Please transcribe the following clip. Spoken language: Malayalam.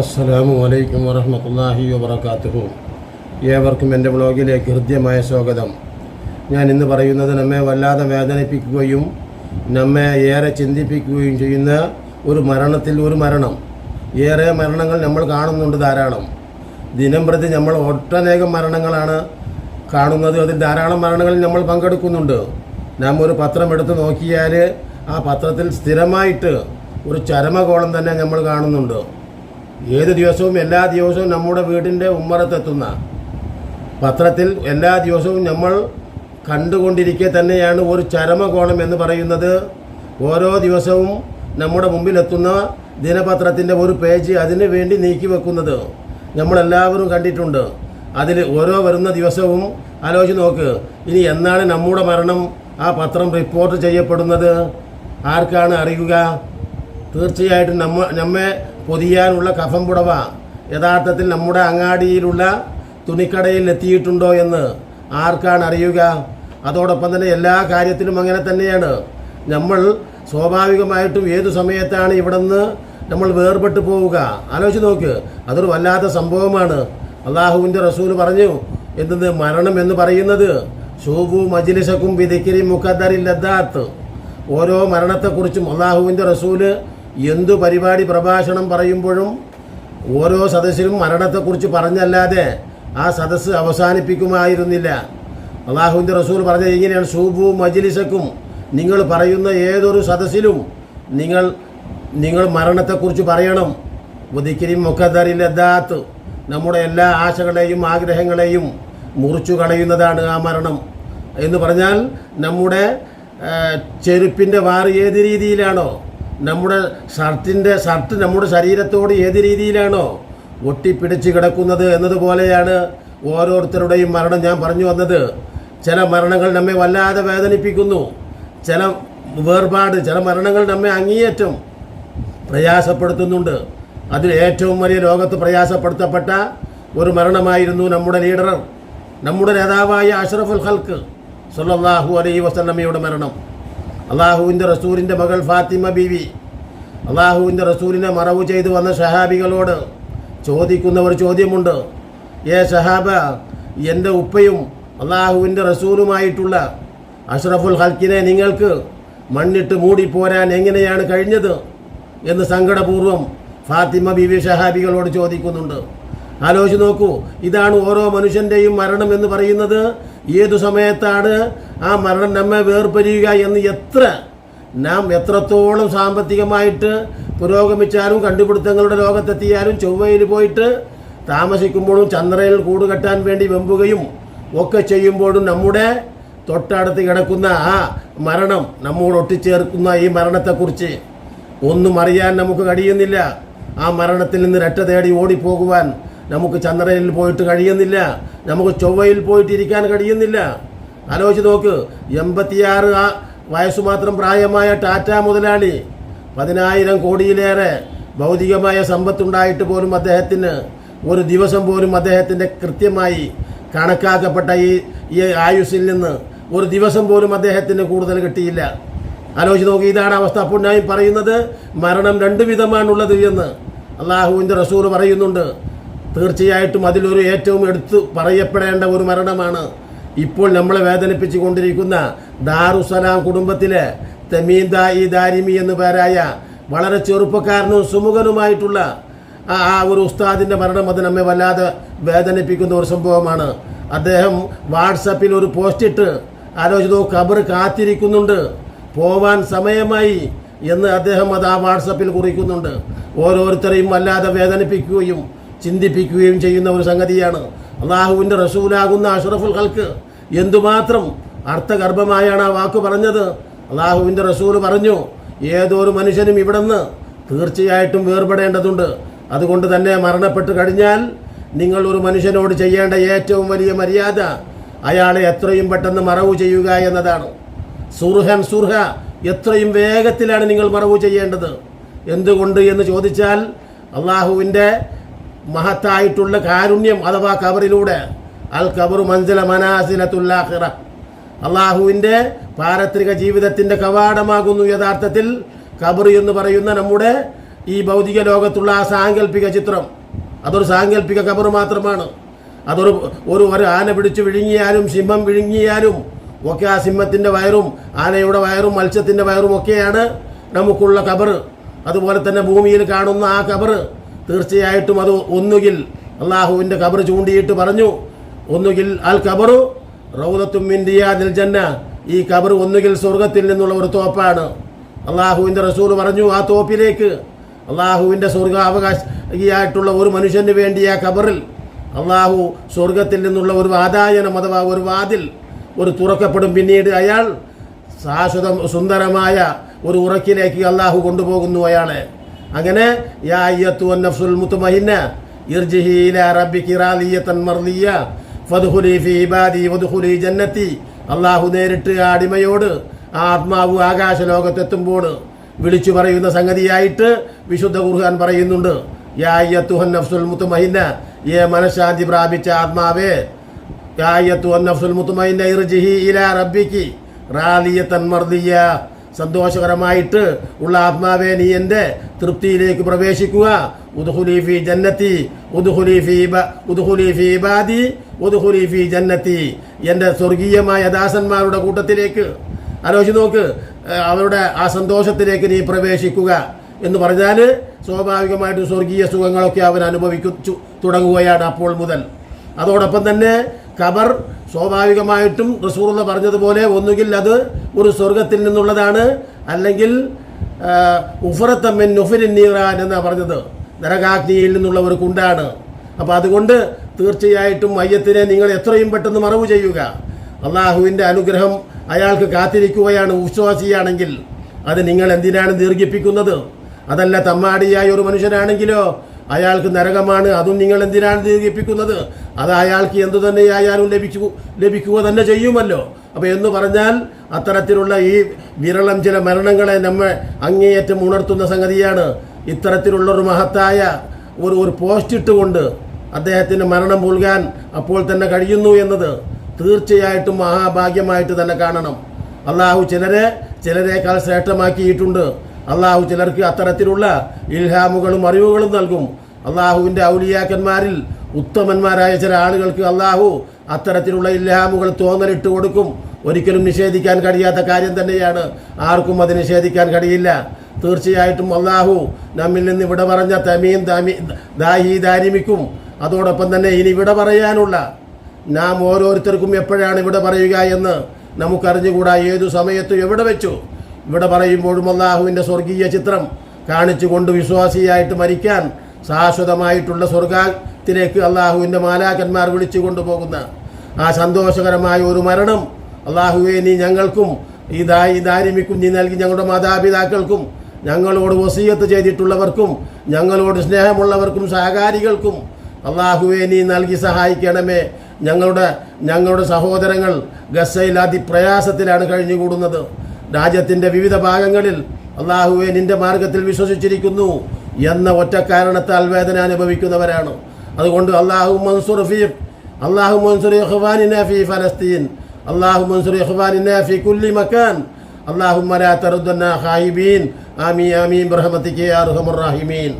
അസ്സലാമു അലൈക്കും വറഹ്മത്തുള്ളാഹി വബറകാതുഹു. ഏവർക്കും എന്റെ ബ്ലോഗിലേക്ക് ഹൃദ്യമായ സ്വാഗതം. ഞാൻ ഇന്ന് പറയുന്നത് നമ്മെ വല്ലാതെ വേദനിപ്പിക്കുകയും നമ്മെ ഏറെ ചിന്തിപ്പിക്കുകയും ചെയ്യുന്ന ഒരു മരണത്തിൽ ഒരു മരണം. ഏറെ മരണങ്ങൾ നമ്മൾ കാണുന്നുണ്ട് ധാരാളം. ദിനം പ്രതി നമ്മൾ ഒട്ടനേകം മരണങ്ങളാണ് കാണുന്നത്. അതിൽ ധാരാളം മരണങ്ങളിൽ നമ്മൾ പങ്കെടുക്കുന്നുണ്ട്. നാം ഒരു പത്രം എടുത്ത് നോക്കിയാൽ ആ പത്രത്തിൽ സ്ഥിരമായിട്ട് ഒരു ചരമകോളം തന്നെ നമ്മൾ കാണുന്നുണ്ട്. ഏത് ദിവസവും എല്ലാ ദിവസവും നമ്മുടെ വീടിന്റെ ഉമ്മറത്തെത്തുന്ന പത്രത്തിൽ എല്ലാ ദിവസവും നമ്മൾ കണ്ടുകൊണ്ടിരിക്കെ തന്നെയാണ് ഒരു ചരമകോണം എന്ന് പറയുന്നത്. ഓരോ ദിവസവും നമ്മുടെ മുമ്പിലെത്തുന്ന ദിനപത്രത്തിന്റെ ഒരു പേജ് അതിന് വേണ്ടി നീക്കി വെക്കുന്നത് നമ്മളെല്ലാവരും കണ്ടിട്ടുണ്ട്. അതിൽ ഓരോ വരുന്ന ദിവസവും ആലോചിച്ച് നോക്ക്. ഇനി എന്നാണ് നമ്മുടെ മരണം? ആ പത്രം റിപ്പോർട്ട് ചെയ്യപ്പെടുന്നത്. ആർക്കാണ് അറിയുക? തീർച്ചയായിട്ടും നമ്മ നമ്മെ പൊതിയാനുള്ള കഫം പുടവ യഥാർത്ഥത്തിൽ നമ്മുടെ അങ്ങാടിയിലുള്ള തുണിക്കടയിൽ എത്തിയിട്ടുണ്ടോ എന്ന് ആർക്കാണ് അറിയുക? അതോടൊപ്പം തന്നെ എല്ലാ കാര്യത്തിലും അങ്ങനെ തന്നെയാണ്. നമ്മൾ സ്വാഭാവികമായിട്ടും ഏതു സമയത്താണ് ഇവിടെ നമ്മൾ വേർപെട്ട് പോവുക? ആലോചിച്ച് നോക്ക്. അതൊരു വല്ലാത്ത സംഭവമാണ്. അള്ളാഹുവിന്റെ റസൂൽ പറഞ്ഞു എന്തെന്ന് മരണം എന്ന് പറയുന്നത്? ഷൂബു മജിലിസക്കും വിധിക്കിരി മുഖദ്ദറില്ലദ്ദാത്ത് ഓരോ മരണത്തെക്കുറിച്ചും അള്ളാഹുവിന്റെ റസൂൽ എന്തു പരിപാടി പ്രഭാഷണം പറയുമ്പോഴും ഓരോ സദസ്സിലും മരണത്തെക്കുറിച്ച് പറഞ്ഞല്ലാതെ ആ സദസ്സ് അവസാനിപ്പിക്കുമായിരുന്നില്ല. അള്ളാഹുവിന്റെ റസൂൽ പറഞ്ഞത് ഇങ്ങനെയാണ് സൂബുവും മജിലിസക്കും നിങ്ങൾ പറയുന്ന ഏതൊരു സദസ്സിലും നിങ്ങൾ നിങ്ങൾ മരണത്തെക്കുറിച്ച് പറയണം. ഒതുക്കിരി മുഖദറിലെത്താത്ത് നമ്മുടെ എല്ലാ ആശകളെയും ആഗ്രഹങ്ങളെയും മുറിച്ചു കളയുന്നതാണ് ആ മരണം. എന്ന് പറഞ്ഞാൽ നമ്മുടെ ചെരുപ്പിന്റെ വാറ് ഏത് രീതിയിലാണോ നമ്മുടെ ഷർട്ടിന്റെ ഷർട്ട് നമ്മുടെ ശരീരത്തോട് ഏത് രീതിയിലാണോ ഒട്ടിപ്പിടിച്ച് കിടക്കുന്നത് എന്നതുപോലെയാണ് ഓരോരുത്തരുടെയും മരണം ഞാൻ പറഞ്ഞു വന്നത്. ചില മരണങ്ങൾ നമ്മെ വല്ലാതെ വേദനിപ്പിക്കുന്നു. ചില വേർപാട് ചില മരണങ്ങൾ നമ്മെ അങ്ങേയറ്റം പ്രയാസപ്പെടുത്തുന്നുണ്ട്. അതിൽ ഏറ്റവും വലിയ ലോകത്ത് പ്രയാസപ്പെടുത്തപ്പെട്ട ഒരു മരണമായിരുന്നു നമ്മുടെ ലീഡർ നമ്മുടെ നേതാവായ അഷ്റഫുൽ ഹൽക്ക് സല്ലാഹു അലൈ വസല്ലമയുടെ മരണം. അള്ളാഹുവിന്റെ റസൂലിന്റെ മകൾ ഫാത്തിമ ബീവി അള്ളാഹുവിന്റെ റസൂലിനെ മറവ് ചെയ്തു വന്ന ഷഹാബികളോട് ചോദിക്കുന്ന ഒരു ചോദ്യമുണ്ട് ഏ ഷഹാബ എന്റെ ഉപ്പയും അള്ളാഹുവിന്റെ റസൂലുമായിട്ടുള്ള അഷ്റഫുൽ ഹൽക്കിനെ നിങ്ങൾക്ക് മണ്ണിട്ട് മൂടിപ്പോരാൻ എങ്ങനെയാണ് കഴിഞ്ഞത്? എന്ന് സങ്കടപൂർവം ഫാത്തിമ ബീവി ഷഹാബികളോട് ചോദിക്കുന്നുണ്ട്. ആലോചിച്ച് നോക്കൂ. ഇതാണ് ഓരോ മനുഷ്യന്റെയും മരണം എന്ന് പറയുന്നത്. ഏതു സമയത്താണ് ആ മരണം നമ്മെ വേർപരിയുക എന്ന് എത്ര നാം എത്രത്തോളം സാമ്പത്തികമായിട്ട് പുരോഗമിച്ചാലും കണ്ടുപിടുത്തങ്ങളുടെ ലോകത്തെത്തിയാലും ചൊവ്വയിൽ പോയിട്ട് താമസിക്കുമ്പോഴും ചന്ദ്രയിൽ കൂടുകെട്ടാൻ വേണ്ടി വെമ്പുകയും ഒക്കെ ചെയ്യുമ്പോഴും നമ്മുടെ തൊട്ടടുത്ത് കിടക്കുന്ന ആ മരണം നമ്മോട് ഒട്ടിച്ചേർക്കുന്ന ഈ മരണത്തെക്കുറിച്ച് ഒന്നും അറിയാൻ നമുക്ക് കഴിയുന്നില്ല. ആ മരണത്തിൽ നിന്ന് രക്ഷ തേടി ഓടിപ്പോകുവാൻ നമുക്ക് ചന്ദ്രനിൽ പോയിട്ട് കഴിയുന്നില്ല. നമുക്ക് ചൊവ്വയിൽ പോയിട്ടിരിക്കാൻ കഴിയുന്നില്ല. ആലോചിച്ച് നോക്ക്. എൺപത്തിയാറ് ആ വയസ്സ് മാത്രം പ്രായമായ ടാറ്റ മുതലാളി പതിനായിരം കോടിയിലേറെ ഭൗതികമായ സമ്പത്തുണ്ടായിട്ട് പോലും അദ്ദേഹത്തിന് ഒരു ദിവസം പോലും അദ്ദേഹത്തിന്റെ കൃത്യമായി കണക്കാക്കപ്പെട്ട ഈ ഈ ആയുസ്സിൽ നിന്ന് ഒരു ദിവസം പോലും അദ്ദേഹത്തിന് കൂടുതൽ കിട്ടിയില്ല. ആലോചിച്ച് നോക്കി. ഇതാണ് അവസ്ഥ. അപ്പോൾ ഞാൻ പറയുന്നത് മരണം രണ്ടു വിധമാണുള്ളത് എന്ന് അള്ളാഹുവിന്റെ റസൂർ പറയുന്നുണ്ട്. തീർച്ചയായിട്ടും അതിലൊരു ഏറ്റവും എടുത്തു പറയപ്പെടേണ്ട ഒരു മരണമാണ് ഇപ്പോൾ നമ്മളെ വേദനിപ്പിച്ചു കൊണ്ടിരിക്കുന്ന ദാറുസലാം കുടുംബത്തിലെ തെമീന്ദ ഈ ദാരിമി എന്ന് പേരായ വളരെ ചെറുപ്പക്കാരനും സുമുഖനുമായിട്ടുള്ള ആ ഒരു ഉസ്താദിന്റെ മരണം അത് നമ്മെ വല്ലാതെ വേദനിപ്പിക്കുന്ന ഒരു സംഭവമാണ്. അദ്ദേഹം വാട്സപ്പിൽ ഒരു പോസ്റ്റ് ഇട്ട് ആലോചിച്ചു ഖബർ കാത്തിരിക്കുന്നുണ്ട്. പോവാൻ സമയമായി. എന്ന് അദ്ദേഹം അത് ആ വാട്സപ്പിൽ കുറിക്കുന്നുണ്ട്. ഓരോരുത്തരെയും വല്ലാതെ വേദനിപ്പിക്കുകയും ചിന്തിപ്പിക്കുകയും ചെയ്യുന്ന ഒരു സംഗതിയാണ്. അള്ളാഹുവിന്റെ റസൂലാകുന്ന അഷറഫുൽ ഹൽക്ക് എന്തുമാത്രം അർത്ഥഗർഭമായാണ് ആ വാക്ക് പറഞ്ഞത്. അള്ളാഹുവിന്റെ റസൂൽ പറഞ്ഞു ഏതൊരു മനുഷ്യനും ഇവിടുന്ന് തീർച്ചയായിട്ടും വേർപെടേണ്ടതുണ്ട്. അതുകൊണ്ട് തന്നെ മരണപ്പെട്ട് കഴിഞ്ഞാൽ നിങ്ങൾ ഒരു മനുഷ്യനോട് ചെയ്യേണ്ട ഏറ്റവും വലിയ മര്യാദ അയാളെ എത്രയും പെട്ടെന്ന് മറവ് ചെയ്യുക എന്നതാണ്. സുർഹൻ സുർഹ എത്രയും വേഗത്തിലാണ് നിങ്ങൾ മറവ് ചെയ്യേണ്ടത്. എന്തുകൊണ്ട് എന്ന് ചോദിച്ചാൽ അള്ളാഹുവിന്റെ മഹത്തായിട്ടുള്ള കാരുണ്യം അഥവാ കബറിലൂടെ. അൽ കബറു മഞ്ചല മനാസിലത്തുല്ലാഹിറ അള്ളാഹുവിന്റെ പാരത്രിക ജീവിതത്തിന്റെ കവാടമാകുന്നു യഥാർത്ഥത്തിൽ. കബർ എന്ന് പറയുന്ന നമ്മുടെ ഈ ഭൗതിക ലോകത്തുള്ള ആ സാങ്കല്പിക ചിത്രം. അതൊരു സാങ്കല്പിക കബർ മാത്രമാണ്. അതൊരു ഒരു ഒരു ആന പിടിച്ച് വിഴുങ്ങിയാലും സിംഹം വിഴുങ്ങിയാലും ഒക്കെ ആ സിംഹത്തിന്റെ വയറും ആനയുടെ വയറും മത്സ്യത്തിന്റെ വയറും ഒക്കെയാണ് നമുക്കുള്ള കബർ. അതുപോലെ തന്നെ ഭൂമിയിൽ കാണുന്ന ആ കബർ. തീർച്ചയായിട്ടും അത് ഒന്നുകിൽ അള്ളാഹുവിന്റെ കബർ ചൂണ്ടിയിട്ട് പറഞ്ഞു ഒന്നുകിൽ അൽ കബറു റൗദത്തും ഇന്ത്യ നിൽജന്ന ഈ കബറ് ഒന്നുകിൽ സ്വർഗത്തിൽ നിന്നുള്ള ഒരു തോപ്പാണ്. അള്ളാഹുവിന്റെ റസൂൽ പറഞ്ഞു ആ തോപ്പിലേക്ക് അള്ളാഹുവിന്റെ സ്വർഗാവകാശിയായിട്ടുള്ള ഒരു മനുഷ്യന് വേണ്ടി ആ കബറിൽ അള്ളാഹു സ്വർഗത്തിൽ നിന്നുള്ള ഒരു വാതായനം അഥവാ ഒരു വാതിൽ ഒരു തുറക്കപ്പെടും. പിന്നീട് അയാൾ ശാശ്വത സുന്ദരമായ ഒരു ഉറക്കിലേക്ക് അള്ളാഹു കൊണ്ടുപോകുന്നു അയാളെ. അങ്ങനെ അള്ളാഹു നേരിട്ട് അടിമയോട് ആത്മാവ് ആകാശ ലോകത്തെത്തുമ്പോൾ വിളിച്ചു പറയുന്ന സംഗതിയായിട്ട് വിശുദ്ധ ഖുർആൻ പറയുന്നുണ്ട്. നഫ്സുൽ ഏ മനഃശാന്തി പ്രാപിച്ച ആത്മാവേ യാ അന്നഫ്സുൽ നഫ്സുൽ മുത്തുമഹിന്ന ഇർജിഹി ഇലാ റബ്ബിക്കി റാലിയ മർദിയ സന്തോഷകരമായിട്ട് ഉള്ള ആത്മാവെ നീ എന്റെ തൃപ്തിയിലേക്ക് പ്രവേശിക്കുക. ഉദ്ഹുലീഫി ജന്നത്തി ഉദ്ഹുലീഫി ഫി ബാദി ഉദ്ഹുലി ഫി ഇബാദി ഉദ്ഹുലി ജന്നത്തി. എന്റെ സ്വർഗീയമായ ദാസന്മാരുടെ കൂട്ടത്തിലേക്ക് ആലോചിച്ച് നോക്ക് അവരുടെ ആ സന്തോഷത്തിലേക്ക് നീ പ്രവേശിക്കുക എന്ന് പറഞ്ഞാൽ സ്വാഭാവികമായിട്ടും സ്വർഗീയ സുഖങ്ങളൊക്കെ അവൻ അനുഭവിക്കു തുടങ്ങുകയാണ് അപ്പോൾ മുതൽ. അതോടൊപ്പം തന്നെ ഖബർ സ്വാഭാവികമായിട്ടും റസൂറുള്ള പറഞ്ഞതുപോലെ ഒന്നുകിൽ അത് ഒരു സ്വർഗത്തിൽ നിന്നുള്ളതാണ് അല്ലെങ്കിൽ ഉഫറത്തമ്മൻ നുഫിൻ നീറാൻ എന്നാണ് പറഞ്ഞത്. നരകാഗ്നിയിൽ നിന്നുള്ള ഒരു കുണ്ടാണ്. അപ്പോൾ അതുകൊണ്ട് തീർച്ചയായിട്ടും മയ്യത്തിനെ നിങ്ങൾ എത്രയും പെട്ടെന്ന് മറവ് ചെയ്യുക. അള്ളാഹുവിന്റെ അനുഗ്രഹം അയാൾക്ക് കാത്തിരിക്കുകയാണ് വിശ്വാസിയാണെങ്കിൽ. അത് നിങ്ങൾ എന്തിനാണ് ദീർഘിപ്പിക്കുന്നത്? അതല്ല തമ്മാടിയായ ഒരു മനുഷ്യനാണെങ്കിലോ അയാൾക്ക് നരകമാണ് അതും നിങ്ങൾ എന്തിനാണ് ദീർഘിപ്പിക്കുന്നത്? അത് അയാൾക്ക് എന്തു തന്നെയായാലും ലഭിച്ചു ലഭിക്കുക തന്നെ ചെയ്യുമല്ലോ. അപ്പോൾ എന്ന് പറഞ്ഞാൽ അത്തരത്തിലുള്ള ഈ വിരളം ചില മരണങ്ങളെ നമ്മെ അങ്ങേയറ്റം ഉണർത്തുന്ന സംഗതിയാണ്. ഇത്തരത്തിലുള്ള ഒരു മഹത്തായ ഒരു ഒരു പോസ്റ്റ് ഇട്ടുകൊണ്ട് അദ്ദേഹത്തിന് മരണം പുൽകാൻ അപ്പോൾ തന്നെ കഴിയുന്നു എന്നത് തീർച്ചയായിട്ടും മഹാഭാഗ്യമായിട്ട് തന്നെ കാണണം. അള്ളാഹു ചിലരെ ചിലരേക്കാൾ ശ്രേഷ്ഠമാക്കിയിട്ടുണ്ട്. അള്ളാഹു ചിലർക്ക് അത്തരത്തിലുള്ള ഇൽഹാമുകളും അറിവുകളും നൽകും. അള്ളാഹുവിന്റെ ഔലിയാക്കന്മാരിൽ ഉത്തമന്മാരായ ചില ആളുകൾക്ക് അള്ളാഹു അത്തരത്തിലുള്ള ഇല്ലാമുകൾ തോന്നലിട്ട് കൊടുക്കും. ഒരിക്കലും നിഷേധിക്കാൻ കഴിയാത്ത കാര്യം തന്നെയാണ്. ആർക്കും അത് നിഷേധിക്കാൻ കഴിയില്ല. തീർച്ചയായിട്ടും അള്ളാഹു നമ്മിൽ നിന്ന് ഇവിടെ പറഞ്ഞ തമീൻ ദാമി ദാഹി ദാരിമിക്കും. അതോടൊപ്പം തന്നെ ഇനി ഇവിടെ പറയാനുള്ള നാം ഓരോരുത്തർക്കും എപ്പോഴാണ് ഇവിടെ പറയുക എന്ന് നമുക്കറിഞ്ഞുകൂടാ. ഏതു സമയത്തും എവിടെ വെച്ചു? ഇവിടെ പറയുമ്പോഴും അള്ളാഹുവിന്റെ സ്വർഗീയ ചിത്രം കാണിച്ചുകൊണ്ട് വിശ്വാസിയായിട്ട് മരിക്കാൻ ശാശ്വതമായിട്ടുള്ള സ്വർഗത്തിലേക്ക് അള്ളാഹുവിന്റെ മാലാക്കന്മാർ വിളിച്ചു കൊണ്ടുപോകുന്ന ആ സന്തോഷകരമായ ഒരു മരണം അള്ളാഹുവെ നീ ഞങ്ങൾക്കും ഈ ദാ ഈ ദാരിമിക്കും നീ നൽകി ഞങ്ങളുടെ മാതാപിതാക്കൾക്കും ഞങ്ങളോട് വസീയത്ത് ചെയ്തിട്ടുള്ളവർക്കും ഞങ്ങളോട് സ്നേഹമുള്ളവർക്കും സഹകാരികൾക്കും അള്ളാഹുവെ നീ നൽകി സഹായിക്കണമേ. ഞങ്ങളുടെ ഞങ്ങളുടെ സഹോദരങ്ങൾ ഗസയിൽ അതിപ്രയാസത്തിലാണ് കഴിഞ്ഞുകൂടുന്നത്. രാജ്യത്തിന്റെ വിവിധ ഭാഗങ്ങളിൽ അള്ളാഹുവെ നിന്റെ മാർഗത്തിൽ വിശ്വസിച്ചിരിക്കുന്നു എന്ന ഒറ്റ കാരണത്താൽ വേദന അനുഭവിക്കുന്നവരാണ്. അതുകൊണ്ട് അള്ളാഹു മൻസൂർ ഫീഫ് അള്ളാഹു മൻസുർ ഇഹ്വാനിന ഫി ഫലസ്തീൻ അള്ളാഹു മൻസുർ ഇഹ്വാനിന ഫി കുല്ലി മക്കാൻ അള്ളാഹു മരാ തറുദ്ദന്ന ഹായിബീൻ ആമി ആമീൻ ബ്രഹ്മത്തിക്ക് അർഹമുർ റാഹിമീൻ.